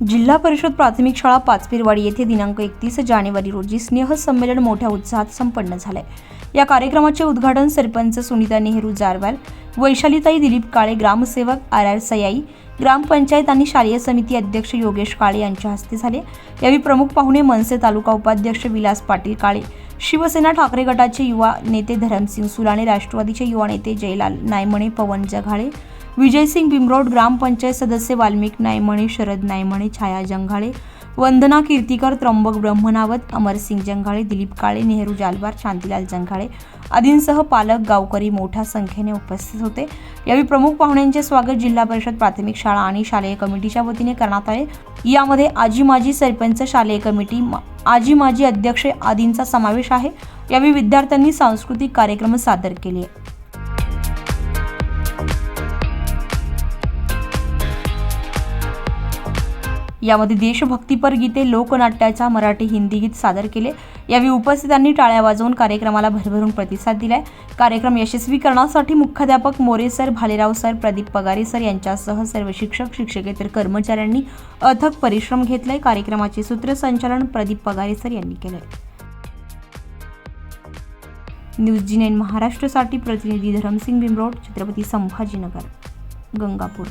जिल्हा परिषद प्राथमिक शाळा पाचपीरवाडी येथे दिनांक एकतीस जानेवारी रोजी स्नेह संमेलन मोठ्या उत्साहात संपन्न झाले या कार्यक्रमाचे उद्घाटन सरपंच सुनीता नेहरू जारवाल वैशालीताई दिलीप काळे ग्रामसेवक आर आर सयाई ग्रामपंचायत आणि शालेय समिती अध्यक्ष योगेश काळे यांच्या हस्ते झाले. यावेळी प्रमुख पाहुणे मनसे तालुका उपाध्यक्ष विलास पाटील काळे शिवसेना ठाकरे गटाचे युवा नेते धरमसिंग सुलाणे राष्ट्रवादीचे युवा नेते जयलाल नायमणे पवन जघाळे विजयसिंग बिमरोड ग्रामपंचायत सदस्य वाल्मिक नायमणे शरद नायमणे छाया जंघाळे वंदना कीर्तीकर त्र्यंबक ब्रह्मनावत अमरसिंग जंघाळे दिलीप काळे नेहरू जालवार शांतीलाल जंघाळे आदींसह पालक गावकरी मोठ्या संख्येने उपस्थित होते. यावेळी प्रमुख पाहुण्यांचे स्वागत जिल्हा परिषद प्राथमिक शाळा आणि शालेय कमिटीच्या वतीने करण्यात आले. यामध्ये आजी माजी सरपंच शालेय कमिटी आजी माजी अध्यक्ष आदींचा समावेश आहे. यावेळी विद्यार्थ्यांनी सांस्कृतिक कार्यक्रम सादर केले. यामध्ये देशभक्तीपर गीते लोकनाट्याचा मराठी हिंदी गीत सादर केले. यावेळी उपस्थितांनी टाळ्या वाजवून कार्यक्रमाला भरभरून प्रतिसाद दिलाय. कार्यक्रम यशस्वी करण्यासाठी मुख्याध्यापक More sir Bhalerao sir Pradeep Pagare sir यांच्यासह सर्व शिक्षक शिक्षकेतर कर्मचाऱ्यांनी अथक परिश्रम घेतलाय. कार्यक्रमाचे सूत्रसंचालन प्रदीप पगारे सर यांनी केले न्यूज जी नाईन महाराष्ट्रासाठी प्रतिनिधी धरमसिंग बिमरोड छत्रपती संभाजीनगर गंगापूर.